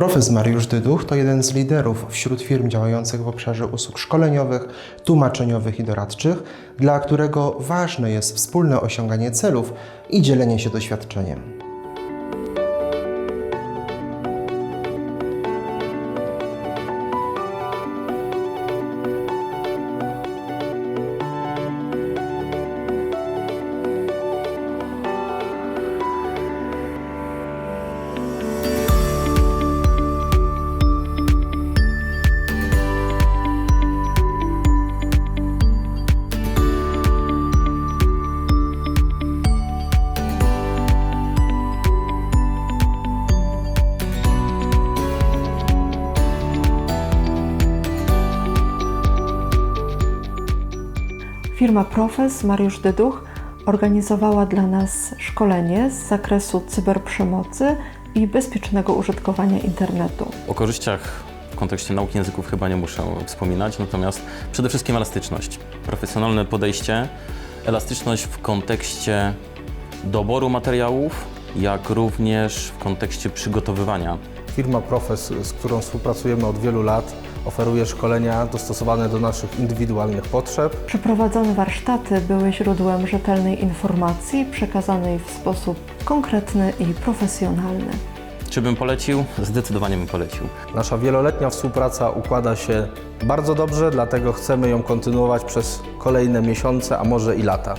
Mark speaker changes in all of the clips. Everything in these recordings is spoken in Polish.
Speaker 1: Profes Mariusz Dyduch to jeden z liderów wśród firm działających w obszarze usług szkoleniowych, tłumaczeniowych i doradczych, dla którego ważne jest wspólne osiąganie celów i dzielenie się doświadczeniem.
Speaker 2: Firma Profes Mariusz Dyduch organizowała dla nas szkolenie z zakresu cyberprzemocy i bezpiecznego użytkowania internetu.
Speaker 3: O korzyściach w kontekście nauki języków chyba nie muszę wspominać, natomiast przede wszystkim elastyczność. Profesjonalne podejście, elastyczność w kontekście doboru materiałów, jak również w kontekście przygotowywania.
Speaker 4: Firma Profes, z którą współpracujemy od wielu lat, oferuje szkolenia dostosowane do naszych indywidualnych potrzeb.
Speaker 2: Przeprowadzone warsztaty były źródłem rzetelnej informacji przekazanej w sposób konkretny i profesjonalny.
Speaker 3: Czy bym polecił? Zdecydowanie bym polecił.
Speaker 4: Nasza wieloletnia współpraca układa się bardzo dobrze, dlatego chcemy ją kontynuować przez kolejne miesiące, a może i lata.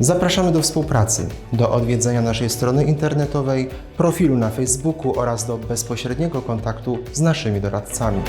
Speaker 1: Zapraszamy do współpracy, do odwiedzenia naszej strony internetowej, profilu na Facebooku oraz do bezpośredniego kontaktu z naszymi doradcami.